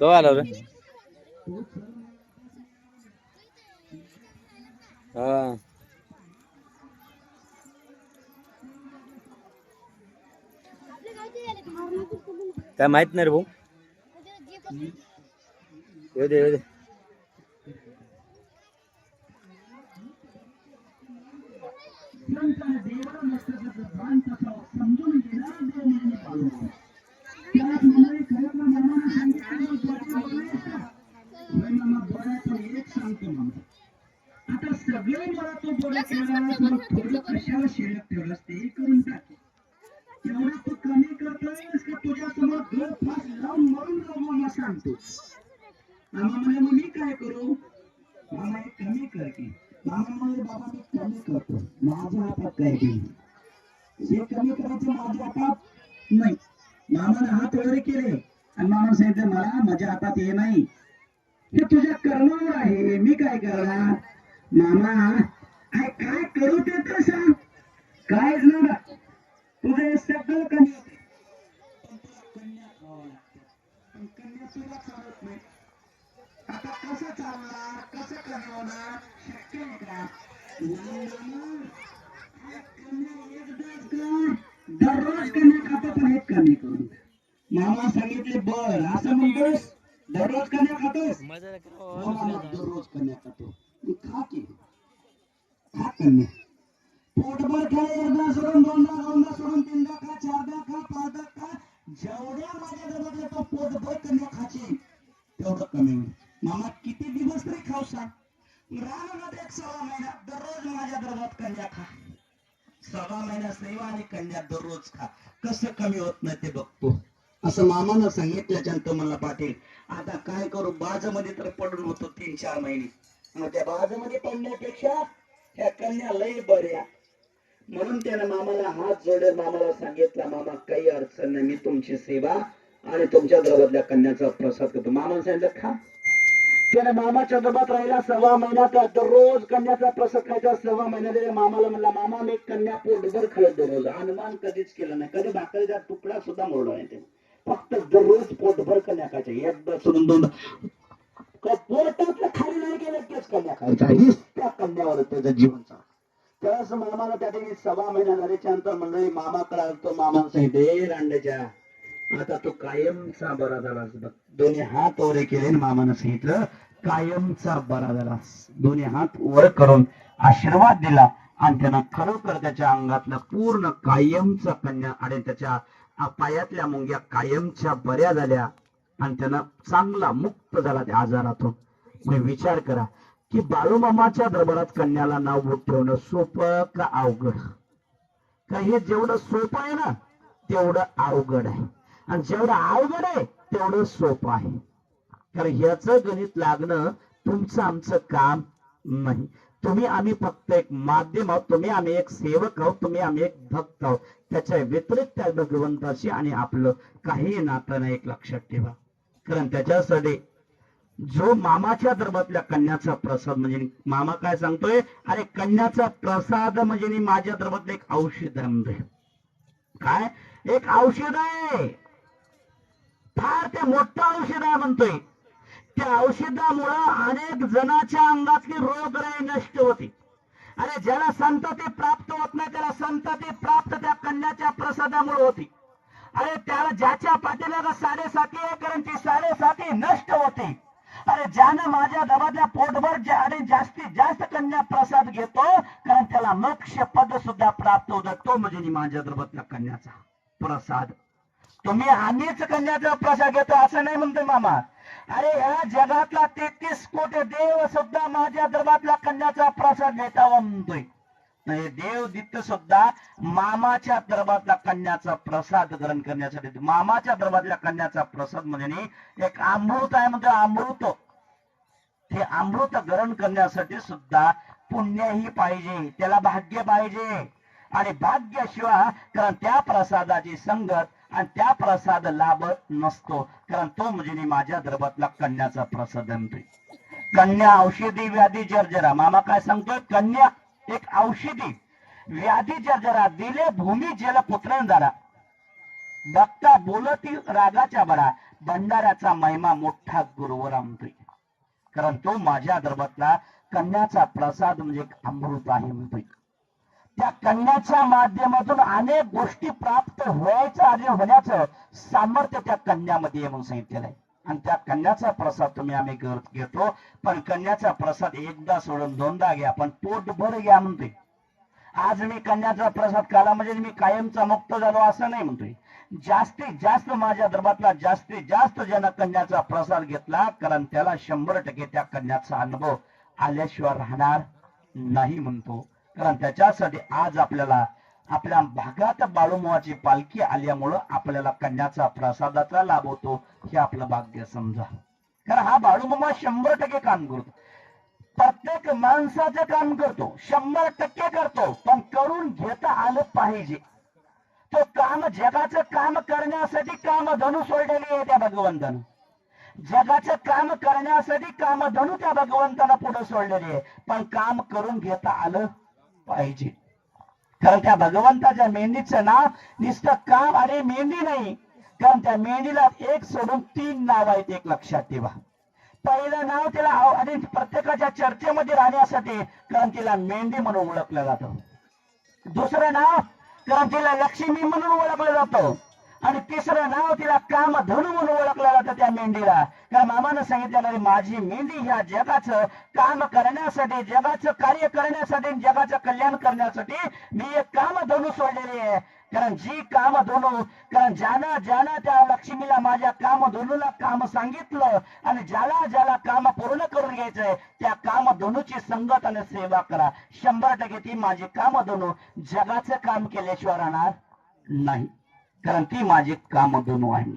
तो आला रे हा काय माहित नाही रे भाऊ येऊ दे येऊ दे आता सगळे मला तो मग थोडं कशाला शिल्लक ठेवलंस ते करून टाके. एवढं तू कमी करतोयस का तुझ्या समोर घर फास लावून मरून जाऊ मला सांगतो. मामा म्हणे मग मी काय करू? मामा हे कमी कर की. मामा म्हणे बाबा मी कमी करतो. माझ्या हातात काय हे कमी करायचं माझ्या हातात नाही. मामाने हात वगैरे केले. आणि मामा सांगितलं मला माझ्या हातात हे नाही. हे तुझ्या कर्मावर आहे. मी काय करणार? मामा काय काय करू ते तर सांग. कायच ना तुझे सगळं कमी होते. कन्या खावं पण कन्या तुला चालत नाही. आता कसं चालणार? कसं कमी होणार शक्य आहे का नाही मामा. अरे कन्या एकदाच कर. दररोज कन्या खातो पण हे कमी करून मामा असं म्हणतोस दररोज कन्या खातोस? मजा हो मामा, दररोज कन्या खातो. मी खा की. खा कन्या. पोटभर खा एकदा सोडून दोनदा दोनदा सोडून तीनदा खा चारदा खा पाचदा खा. जेवढ्या माझ्या डब्यात येतो पोटभर कन्या खाची. तेवढं कमी मामा किती दिवस तरी खाऊ सांग राहणार एक सव्वा महिना दररोज माझ्या डब्यात कन्या खा. सव्वा महिना सेवा आणि कन्या दररोज खा. कसं कमी होत नाही ते बघतो. असं मामानं सांगितल्याच्यानंतर मला पाटील. आता काय करू बाजमध्ये तर पडून होतो तीन चार महिने. मग त्या बाजमध्ये पडण्यापेक्षा ह्या कन्या लय बऱ्या. म्हणून त्यानं मामाला हात जोडे मामाला सांगितला मामा काही अडचण नाही. मी तुमची सेवा आणि तुमच्या द्रवातल्या कन्याचा प्रसाद करतो. मामाला सांगितलं खा. त्याने मामाच्या डबात राहिला सव्वा महिन्यात दररोज कन्याचा प्रसाद खायचा. सव्वा महिन्यात मामाला म्हणला मामा मी कन्या पोटभर खात दररोज. अनुमान कधीच केलं नाही. कधी भाकरीचा तुकडा सुद्धा मोडला नाही त्याने. फक्त दररोज पोटभर कन्या खायच्या. एकदा सोडून दोन पोटातलं खाली नाही गेलं तेच कन्या खायच्या. हीच त्या कन्यावर त्याचं जीवन चाललं त्यावेळेस मामाला त्या ठिकाणी सव्वा महिना झाल्याच्यानंतर मंडळी मामाकडे आलतो मामा सांगितले रांड्याच्या आता तो कायमचा बरा झालास बघ. दोन्ही हात वर केले मामानं सांगितलं कायमचा बरा झालास दोन्ही हात वर करून आशीर्वाद दिला. आणि त्यानं खरोखर त्याच्या अंगातलं पूर्ण कायमचा कन्या आणि त्याच्या पायातल्या मुंग्या कायमच्या बऱ्या झाल्या आणि त्यानं चांगला मुक्त झाला त्या आजारातून. मग विचार करा की बाळूमामाच्या दरबारात कन्याला नाव बोट ठेवणं सोपं का अवघड? का हे जेवढं सोपं आहे ना तेवढं अवघड आहे. आणि जेवढं अवघड आहे तेवढं सोपं आहे. कारण ह्याच गणित लागणं तुमचं आमचं काम नाही. तुम्ही आम्ही फक्त एक माध्यम आहोत तुम्ही आम्ही एक सेवक आहोत तुम्ही आम्ही एक भक्त आहोत. त्याच्या व्यतिरिक्त त्या भगवंताशी आणि आपलं काही नातं नाही एक लक्षात ठेवा. कारण त्याच्यासाठी जो मामाच्या दरबारातल्या कन्याचा प्रसाद म्हणजे मामा काय सांगतोय? अरे कन्याचा प्रसाद म्हणजे माझ्या दरबारातलं एक औषध आहे म्हणजे काय? एक औषध आहे. फार ते मोठं औषध आहे म्हणतोय. त्या औषधामुळं अनेक जणाच्या अंगातली रोगराई नष्ट होती. अरे ज्याला संतती प्राप्त होत नाही त्याला संतती प्राप्त त्या कन्याच्या प्रसादामुळे होती. अरे त्याला ज्याच्या पाठीला साडेसाती आहे कारण ती साडेसाती नष्ट होते. अरे ज्यानं माझ्या दबातल्या पोटभर आणि जास्तीत जास्त कन्या प्रसाद घेतो कारण त्याला मोक्ष पद सुद्धा प्राप्त होतं तो म्हणजे माझ्या दबातल्या कन्याचा प्रसाद. तुम्ही आम्हीच कन्याचा प्रसाद घेतो असं नाही म्हणतोय मामा. अरे या जगातला तेहतीस कोटी देव सुद्धा माझ्या दरबातल्या कन्याचा प्रसाद घेतावा म्हणतोय. देव दित्य सुद्धा मामाच्या दरबारला कन्याचा प्रसाद ग्रहण करण्यासाठी मामाच्या दरबारातल्या कन्याचा प्रसाद म्हणजे एक अमृत आहे म्हणजे अमृत. ते अमृत ग्रहण करण्यासाठी सुद्धा पुण्यही पाहिजे त्याला भाग्य पाहिजे. आणि भाग्याशिवाय कारण त्या प्रसादाची संगत आणि त्या प्रसाद लाभत नसतो. कारण तो म्हणजे माझ्या दरबारला कन्याचा प्रसाद कन्या औषधी व्याधी जर्जरा. मामा काय सांगतोय? कन्या एक औषधी व्याधी जर्जरा. दिले भूमी जल पुत्रण जरा बघता बोलती रागाच्या बरा भंडाऱ्याचा महिमा मोठा गुरुवर आमतोय कारण तो माझ्या दरबातला कन्याचा प्रसाद म्हणजे अमृत आहे म्हणतोय. त्या कन्याच्या माध्यमातून अनेक गोष्टी प्राप्त व्हायचं आणि होण्याचं सामर्थ्य त्या कन्यामध्ये म्हणून सांगितलेलं आहे. आणि त्या कन्याचा प्रसाद तुम्ही आम्ही घेतो पण कन्याचा प्रसाद एकदा सोडून दोनदा घ्या पण पोटभर घ्या म्हणतोय. आज मी कन्याचा प्रसाद खाला म्हणजे मी कायमचा मुक्त झालो असं नाही म्हणतोय. जास्तीत जास्त माझ्या दरबारला जास्तीत जास्त ज्यानं कन्याचा प्रसाद घेतला कारण त्याला शंभर टक्के त्या कन्याचा अनुभव आल्याशिवाय राहणार नाही म्हणतो. कारण त्याच्यासाठी आज आपल्याला आपल्या भागात बाळूमुवाची पालखी आल्यामुळं आपल्याला कन्याचा प्रसादाचा लाभ होतो हे आपलं भाग्य समजा. कारण हा बाळूमामा शंभर टक्के काम करतो. प्रत्येक माणसाचं काम करतो शंभर टक्के करतो पण करून घेता आलं पाहिजे. तो काम जगाचं काम करण्यासाठी काम धनु सोडलेली आहे त्या भगवंतानं. जगाचं काम करण्यासाठी काम धनु त्या भगवंतानं पुढे सोडलेली आहे. पण काम करून घेता आलं पाहिजे. कारण त्या भगवंताच्या मेंढीचं नाव नुसतं काम आणि मेंढी नाही. कारण त्या मेंढीला एक सोडून तीन नाव आहेत एक लक्षात ठेवा. पहिलं नाव तिला आणि प्रत्येकाच्या चर्चेमध्ये राहण्यासाठी कारण तिला मेंढी म्हणून ओळखलं जातं. दुसरं नाव कारण तिला लक्ष्मी म्हणून ओळखलं जातं. आणि तिसरं नाव तिला कामधनु म्हणून ओळखलं जातं त्या मेंढीला. कारण मामानं सांगितलेलं माझी मेंढी ह्या जगाचं काम करण्यासाठी जगाचं कार्य करण्यासाठी जगाचं कल्याण करण्यासाठी मी एक कामधनु सोडलेली आहे. कारण जी कामधनु कारण ज्यानं ज्यानं त्या लक्ष्मीला माझ्या कामधनुला काम सांगितलं आणि ज्याला ज्याला काम पूर्ण करून घ्यायचंय त्या कामधनुची संगत आणि सेवा करा. शंभर टक्के ती माझी कामधनु जगाचं काम केल्याशिवाय राहणार नाही. कारण ती माझी कामधनु आहे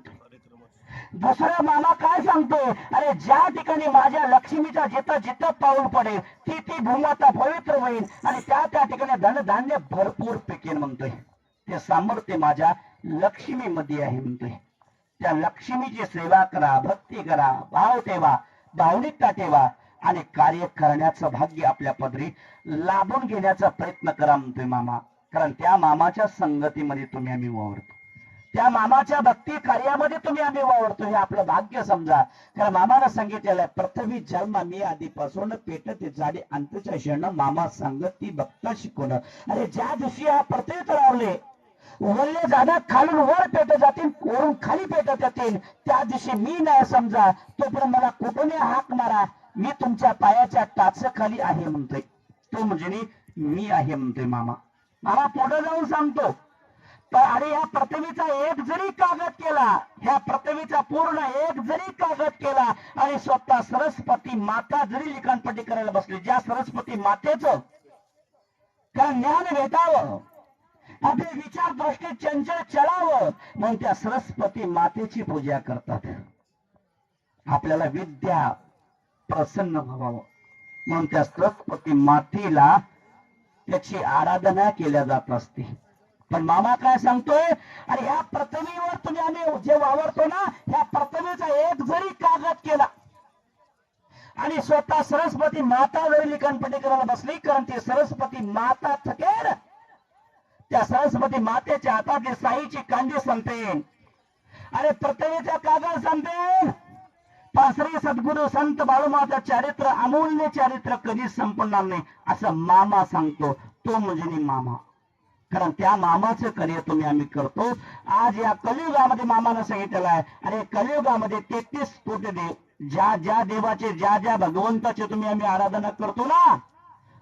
दुसरा मामा काय सांगतोय? अरे ज्या ठिकाणी माझ्या लक्ष्मीचा जिथं जिथं पाऊल पडेल ती ती भूमाता पवित्र होईल आणि त्या त्या ठिकाणी धनधान्य भरपूर पिकेल म्हणतोय. ते सामर्थ्य माझ्या लक्ष्मीमध्ये आहे म्हणतोय. त्या लक्ष्मीची सेवा करा भक्ती करा भाव ठेवा भावनिकता ठेवा आणि कार्य करण्याचं भाग्य आपल्या पदरी लाभून घेण्याचा प्रयत्न करा म्हणतोय मामा. कारण त्या मामाच्या संगतीमध्ये तुम्ही आम्ही वावरतो. त्या मामाच्या भक्ती कार्यामध्ये तुम्ही आम्ही वावरतो हे आपलं भाग्य समजा. कारण मामानं सांगितलेलं आहे पृथ्वी जन्म मी आधीपासून पेटत झाडे अंतच्या शरण मामा सांगत ती भक्त शिकवण अरे ज्या दिवशी हा पृथ्वी तळावले वल्ले जाणं खालून वर पेटत जातील वरून खाली पेटत येतील त्या दिवशी मी नाही समजा तोपर्यंत मला कुठूनही हाक मारा मी तुमच्या पायाच्या टाच खाली आहे म्हणतोय. तो म्हणजे मी आहे म्हणतोय मामा. मामा पुढे जाऊन सांगतो. तर अरे या पृथ्वीचा एक जरी कागद केला ह्या पृथ्वीचा पूर्ण एक जरी कागद केला आणि स्वतः सरस्वती माता जरी लिखाणपट्टी करायला बसली ज्या सरस्वती मातेचं त्या ज्ञान भेटावं आपले विचार दृष्टी चंचल चलावं म्हणून त्या सरस्वती मातेची पूजा करतात. आपल्याला विद्या प्रसन्न व्हावं. म्हणून त्या सरस्वती मातेला त्याची आराधना केल्या जात असते. पण मामा काय सांगतोय? अरे ह्या पृथ्वीवर तुम्ही आम्ही जे वावरतो ना ह्या पृथ्वीचा एक जरी कागद केला आणि स्वतः सरस्वती माता जरी लिखाणपट्टी करायला बसली कारण ती सरस्वती माता थकेल त्या सरस्वती मातेच्या हातातली साईची कांदी संपेन. अरे पृथ्वीचा कागद संपेन. पासरी सद्गुरु संत बाळूमाचं चारित्र अमूल्य चारित्र कधीच संपणार नाही असं मामा सांगतो. तो म्हणजे मामा. कारण त्या मामाचं कार्य तुम्ही आम्ही करतो. आज या कलियुगामध्ये मामानं सांगितलेलं आहे. आणि कलियुगामध्ये तेहतीस कोटी देव ज्या ज्या देवाचे ज्या ज्या भगवंताचे तुम्ही आम्ही आराधना करतो ना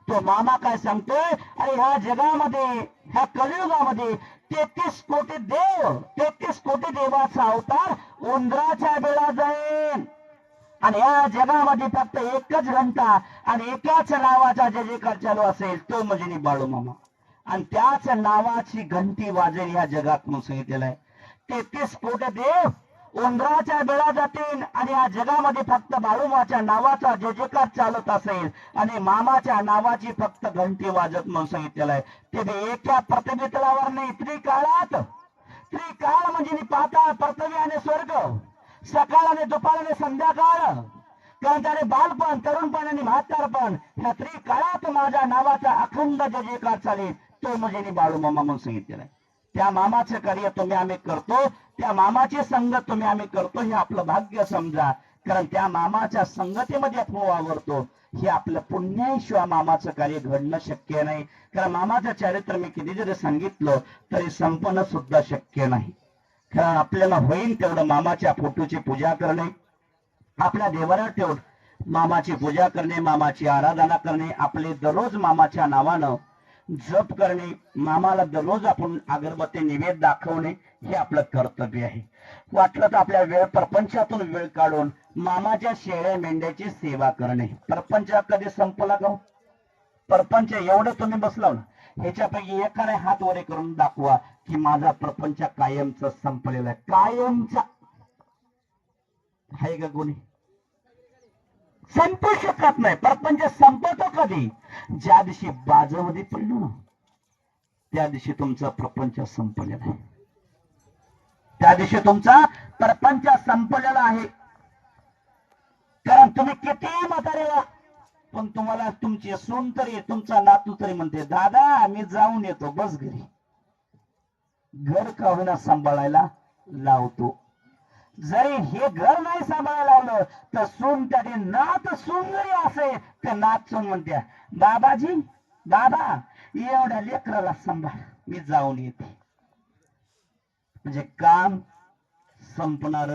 तो मामा काय सांगतोय? अरे ह्या जगामध्ये ह्या कलियुगामध्ये तेहतीस कोटी देव तेहतीस कोटी देवाचा अवतार उंदराच्या वेळा जाईल आणि या जगामध्ये फक्त एकच घंटा आणि एकाच नावाचा जे जे चालू असेल तो म्हणजे बाळू मामा. आणि त्याच नावाची घंटी वाजेल ह्या जगात म्हणून सांगितलेलं आहे तेहतीस कोट देव उंदराच्या बेळा जातील आणि या जगामध्ये फक्त बाळूमाच्या नावाचा जे जेकार चालत असेल आणि मामाच्या नावाची फक्त घंटी वाजत म्हणून सांगितलेलं आहे ते एका प्रतिबितलावर नाही त्रिकाळात. त्रिकाळ म्हणजे पाताळ पृथ्वी आणि स्वर्ग. सकाळ आणि दुपार आणि संध्याकाळ. कारण त्याने बालपण तरुणपण आणि म्हातारपण ह्या त्रिकाळात माझ्या नावाचा अखंड जे जेकार चालेल. तो म्हणजे नी बाळू मामा म्हणून सांगितलेला आहे. त्या मामाचं कार्य तुम्ही आम्ही करतो त्या मामाची संगत तुम्ही आम्ही करतो हे आपलं भाग्य समजा. कारण त्या मामाच्या संगतीमध्ये आपण वावरतो हो हे आपलं पुण्याशिवाय मामाचं कार्य घडणं शक्य नाही. कारण मामाचं चरित्र मी किती जरी सांगितलं तरी संपणं सुद्धा शक्य नाही. कारण आपल्याला होईल तेवढं मामाच्या फोटोची पूजा करणे. आपल्या देवाला ठेवून मामाची पूजा करणे मामाची आराधना करणे. आपले दररोज मामाच्या नावानं जप करणे मामाला दररोज आपण अगरबत्ती निवेद दाखवणे हे आपलं कर्तव्य आहे. वाटलं तर आपल्या वेळ प्रपंचातून वेळ काढून मामाच्या शेळ्या मेंढ्याची सेवा करणे. प्रपंच कधी संपला का हो? प्रपंच एवढं तुम्ही बसलाव ना ह्याच्यापैकी एकाने हात वरे करून दाखवा की माझा प्रपंच कायमचा संपलेला आहे. कायमचा. आहे का कोणी? संपू शकत नाही. प्रपंच म्हणजे संपतो कधी? ज्या दिवशी बाजामध्ये पडलो ना त्या दिवशी तुमचा प्रपंच संपलेला आहे. त्या दिवशी तुमचा प्रपंच संपलेला आहे. कारण तुम्ही किती म्हातारेला व्हा, पण तुम्हाला तुमची सून तरी तुमचा नातू तरी म्हणते दादा आम्ही जाऊन येतो बस घरी. घर का होईना सांभाळायला लावतो. जरी हे घर नाही सांभाळायला लावलं तर सून त्याने नात सुंदरी असे ते नात सून म्हणते बाबाजी बाबा एवढ्या लेकराला सांभाळ मी जाऊन येते. म्हणजे काम संपणार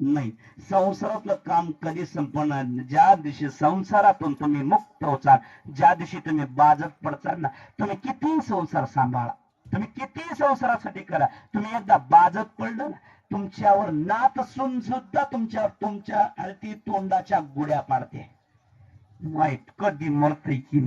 नाही. संसारातलं काम कधी संपणार ज्या दिवशी संसारातून तुम्ही मुक्त होचाल ज्या दिवशी तुम्ही बाजत पडचाल ना तुम्ही किती संसार सांभाळा. तुम्ही किती संसारासाठी करा? तुम्ही एकदा बाजत पडलं तुमच्यावर नात सुन सुद्धा तुमच्यावर तुमच्या अर्थी तोंडाच्या गुड्या पाडते. वाईट कधी मरते की